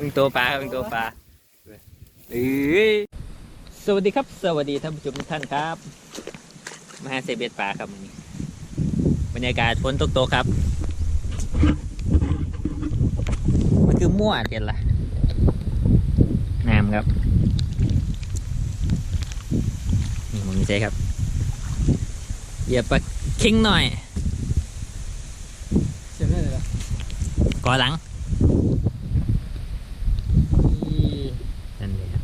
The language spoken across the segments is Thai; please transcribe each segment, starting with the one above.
มึงตัวปลาครับมึงตัวปลาเอ้ยสวัสดีครับ สวัสดีท่านผู้ชมทุกท่านครับมาหาเซเบตปลาครับวันนี้บรรยากาศฝนตกโตครับ มันคือมั่วเห็นละน้ำครับนี่มึงใช่ครับเหยียบปลาเค็งหน่อยเสียงอะไรล่ะก่อหลัง อี นั่นเลยครับ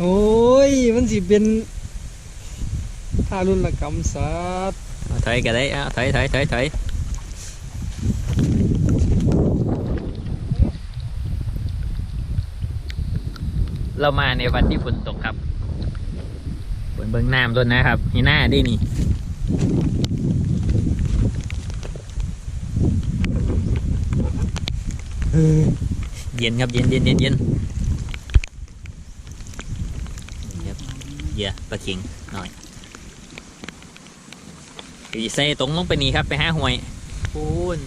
โอ้ย มันสิเป็นทารุณกรรมสัตว์เอาถอยกันได้เอาถอยถอยถอยถอยเรามาในวันที่ฝนตกครับฝนเบิ้งน้ำต้นนะครับนี่หน้าดินี่เย็นครับเย็นเย็นเย็นเย็นนี่ครับ เหยื่อปลาเข็งหน่อยอีเซ่ตรงลงไปนี่ครับไปห้าหวยปูน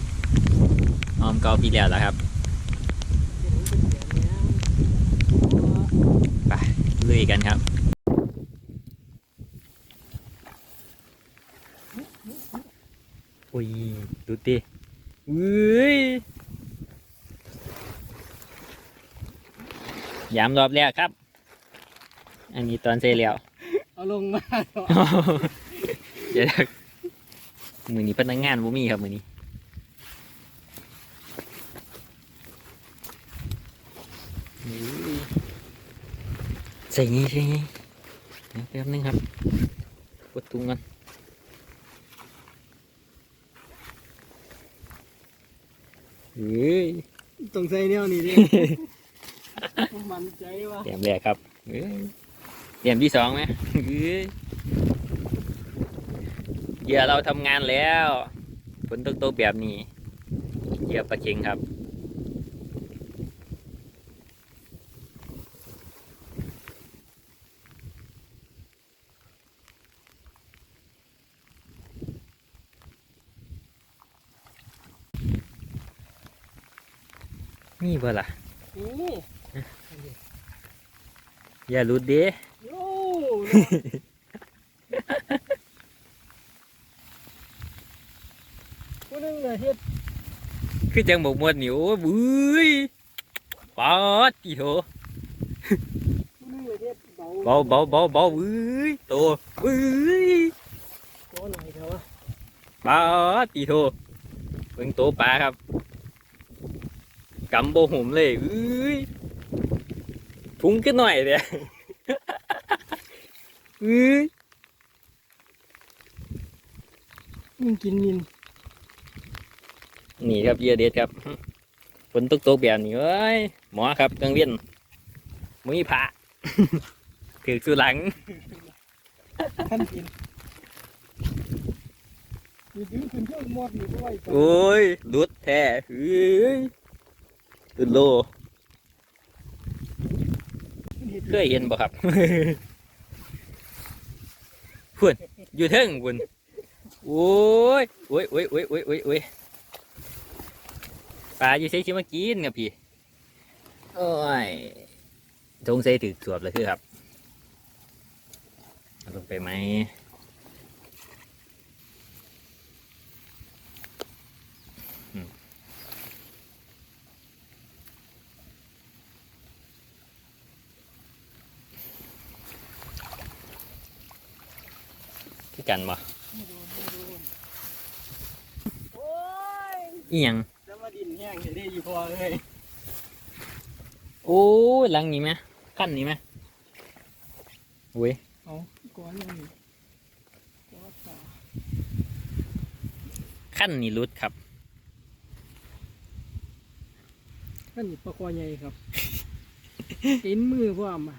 ออมเกาพี่แล้วแล้วครับไปลุยกันครับอุ้ยดูดิอุ้ยยามรอบแรกครับ อันนี้ตอนเซเลียวเอาลงมาเถอะเดี๋ยวนะมือนี้พนักงานบ่มีครับมือนี้อุ้ยใส่งี้ใส่งี้เดี๋ยวแป๊บนึงครับกดตุ้งกันเฮ้ยต้องใส่แนวนี้ดิ มันใจวะเตรียมแรกครับเอ้ย เตรียมที่สองไหมเอ้ยเหยื่อเราทำงานแล้วฝนตกตกๆแบบนี้เหยื่อปลาเค็งครับนี่เปล่าล่ะนี่อย่าหลุดเด้ โย่ผู้นึงน่ะเฮ็ดคือจังบกมวดนิ้วบุ้ยปอดอีโหผู้นึงน่ะเฮ็ดเบาเบาเบาเบาเบาบุ้ยโตบุ้ยขอหน่อยเถอะวะปอดอีโหเบิ่งโตปลาครับกำโบหุ่มเลยอุ้ยพุงขึ้นหน่อยเดี ยอุ้ยมึงกินมินนี่ครับเหยื่อเด็ดครับฝนตกตกๆแบบนี้เอ้ยหมอครับกังเวียนมุ้ยผ่าถือสุหลังท่านกินมีดึงขึ้นเครื่องหมดนี่ด้วยโอ้ยหลุดแท้เฮ้ยตุนโล เคยเห็นบ่ครับ พุ่นอยู่เทิงพุ่นโอ้ยโอ้ยโอ้ยโอ้ยโอ้ยโอ้ยโอ้ยปลาอยู่ใส่ชิมากินครับพี่โอ้ยทงใส่ถือสวบเลยคือครับลงไปไหม คือกันบ่โอ้ยอีหยังจะมาดินแห้งเห็นได้อยู่พอเลยโอ้ยหลังนี้ไหมขั้นนี้ไหมโอ้ยเอาก้อนยังนี่ก้อนปลาขั้นนี้รุดครับนั่นนี่ปลาคอใหญ่ครับกินมือพ่อมาปลา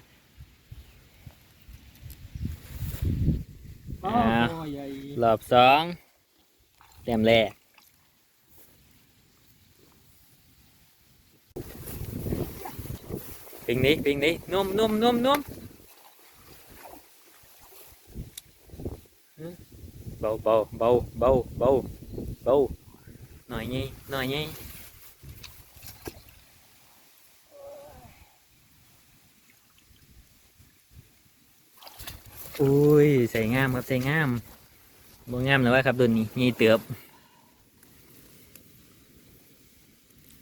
รอบสองเต้มแรกปิงนี้ปิงนี้นุ่มนุ่มนุ่มนุ่มเบาเบาเบาเบาเบาเบาหน่อยนี้หน่อยนี้อุ้ยใส่งามครับใส่งาม บ่งามแล้วว่าครับดุนนี้นี่เตือบ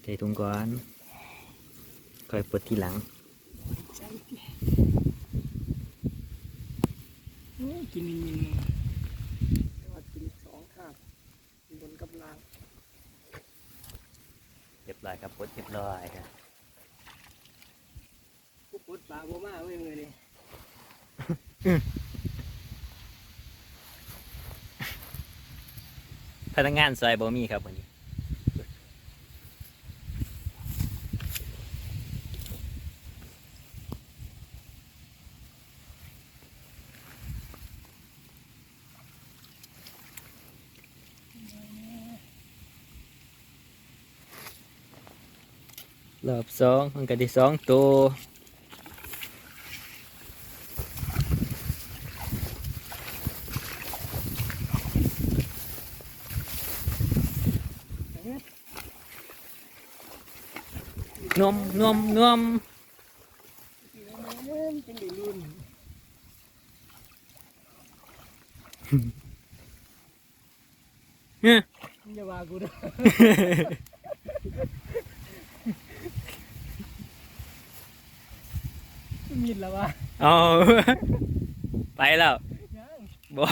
ใส่ถุงก่อนค่อยปลดทีหลังใช่ดิโอ้ยกินมินๆแต่ว่ากินสองข้างบนกับล่างเรียบร้อยครับปลดเรียบร้อยครับผู้ปวดปากบ่มาเว้ยมือนี่ พนักงานซอยบ่มีครับวันนี้รอบสองมันก็ได้สองตัว นมนมนมจังได้รุ่นเนี่ยอย่าว่ากูเด้อมิดแล้ววะเอาไปแล้วยังบ่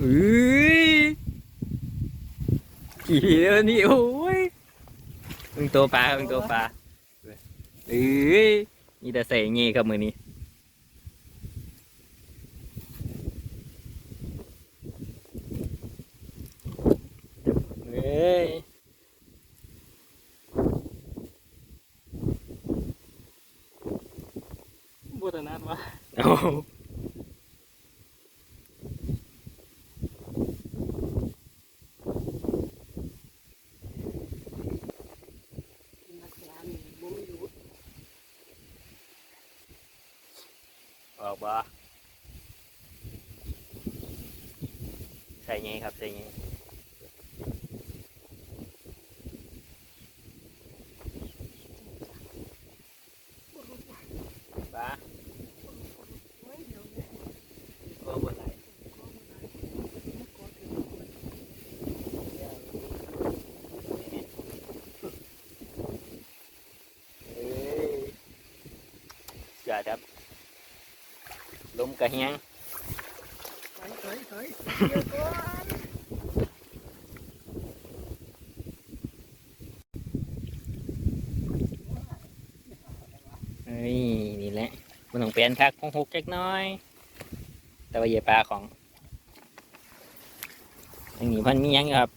อุ้ยขี่แล้วนี่โอ้ย มึงตัวปลามึงตัวปลาเอ้ยนี่แต่ใส่เงี้ครับมือนี้เอ้ยบัวตนัดวะ เอา นักงานนี่บ่มีรู้ ออกบ่ใส่เงี้ครับใส่เงี้ปลา ก็บนไหลเอ้ย เกิดครับลมกระเฮียงถอยถอยถอยเดี๋ยวก่อนเอ้ยนี่แหละมันต้องเปลี่ยนคักคงหกจักน้อย แต่ว่าเหยียปลาของอันนี้พันมียังครับ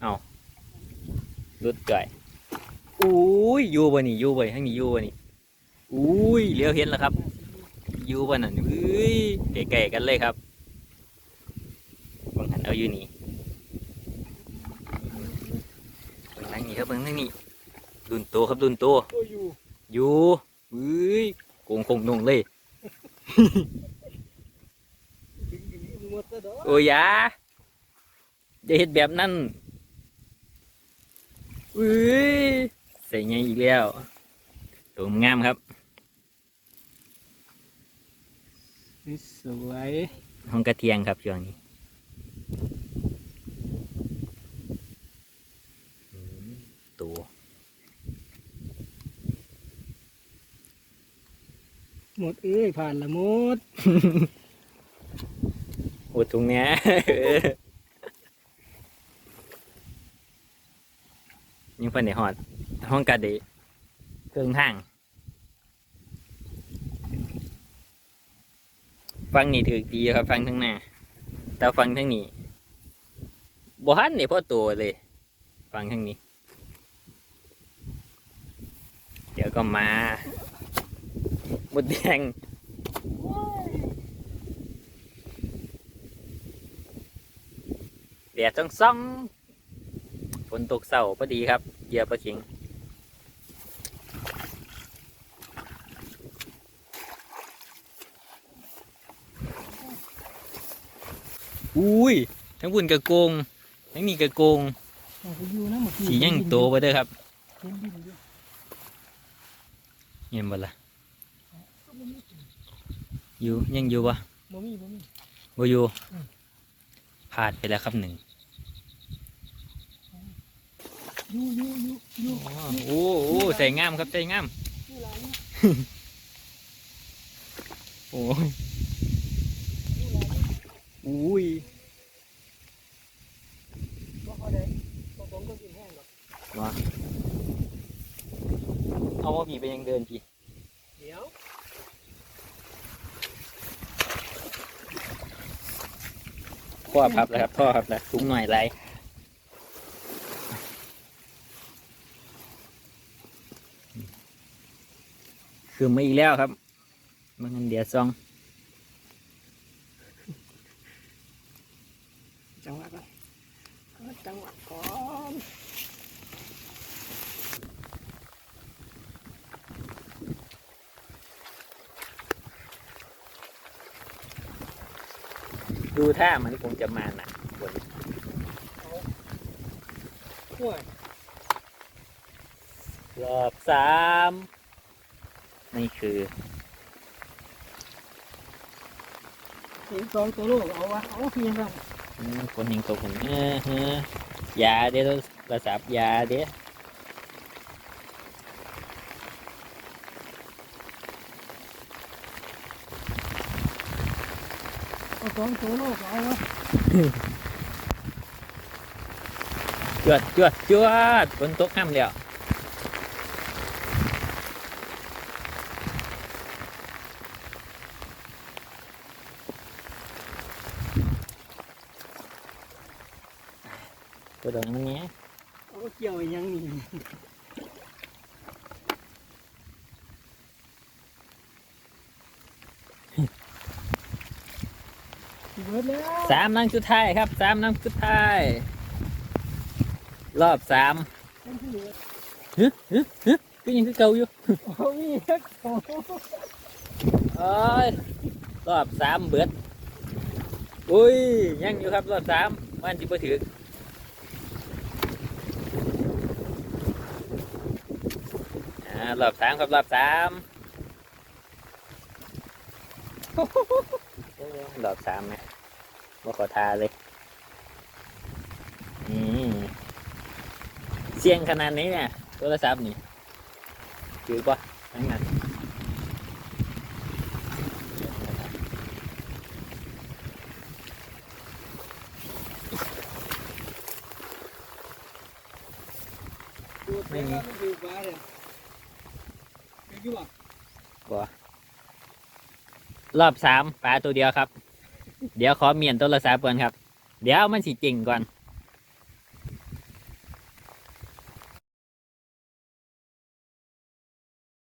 เอารุดก่อย อุ้ยอยู่บ่นี่อยู่บ่ทั้งนี้อยู่บ่นี่อุ้ยเลี้ยวเห็นแล้วครับ อยู่บ่นั่นเอ้ยไกลๆกันเลยครับบางหันเอาอยู่นี่เบิ่งทางนี้ครับเบิ่งทางนี้ดุนโตครับดุนโตอยู่อยู่เอ้ยโกงคงนงเลยถึงอย่างนี้มึงหมดแล้วเด้อโอ้ยาจะเห็ดแบบนั้นเอ้ย ใส่ไงอีกแล้วตัวงามครับ สวยห้องกระเทียงครับช่วงนี้อืมตัวหมดเอ้ยผ่านละหมดอดตรงเนี้ยยังเป็นในหอด ห้องกระดะเครื่องห้างฟังนี่ถือดีครับฟังทั้งหน้าแต่ฟังทั้งนี้บ่ฮันนี่พ่อตัวเลย ฟังทั้งนี้ เดี๋ยวก็มาหมดแดงแดดซ่องซ่องๆฝนตกเศร้าพอดีครับ เยียบปลาเข็ง อุ้ยทั้งบุญกระโกงทั้งนี้กระโกงสียังโตไปเด้อครับเห็นดินอยู่เห็นบ่ล่ะอยู่ยังอยู่ปะบ่มีบ่มีบ่อยู่อืมพลาดไปแล้วครับหนึ่งอยู่อยู่อยู่อยู่โอ้โอ้ใส่งามครับใส่งามอยู่หลายอยู่โอ้ยอุ้ยบ่พอได้บ่ผมก็กินแห้งหรอกเอาว่าผีไปยังเดินผีเดี๋ยวข้อพับแล้วครับท่อครับแล้วถุงหน่อยไรคือมาอีกแล้วครับมันงั้นเดี๋ยวซอง จังหวะก่อนเอาจังหวะก่อนดูท่ามันคงจะมาหนักกว่านี้ห่วยรอบสามนี่คือเห็นสองตัวลูกเอาวะเอาเพียงกันอืม คนเห็นตัวผมเออเฮ้อยาเดี๋ยวโทรศัพท์ยาเดี๋ยวเอาสองตัวลูกเอาวะจวดจวดจวดฝนตกห้ามแล้ว ดองมันเนี้ยเอาเกี่ยวอีหยังนี่สิเบิดแล้วสามนังสุดท้ายครับสามนังสุดท้าย รอบสามมันสิเหลือฮึฮึฮึก็ยังคือเก่าอยู่เอามีสักสองโอ้ยรอบสามเบิดอุ้ยยังอยู่ครับรอบสามมันจิบ่ถือารอบสามครับรอบสามรอบสามไหมว่าขอทาเลยอืมเสียงขนาดนี้เนี่ยโทรศัพท์นี่ถือปะทั้งนั้นไปว่มัน อยู่บ่บ่รอบสามปลาตัวเดียวครับ เดี๋ยวขอเมียนโทรศัพท์ก่อนครับ เดี๋ยวมันสิจริงก่อน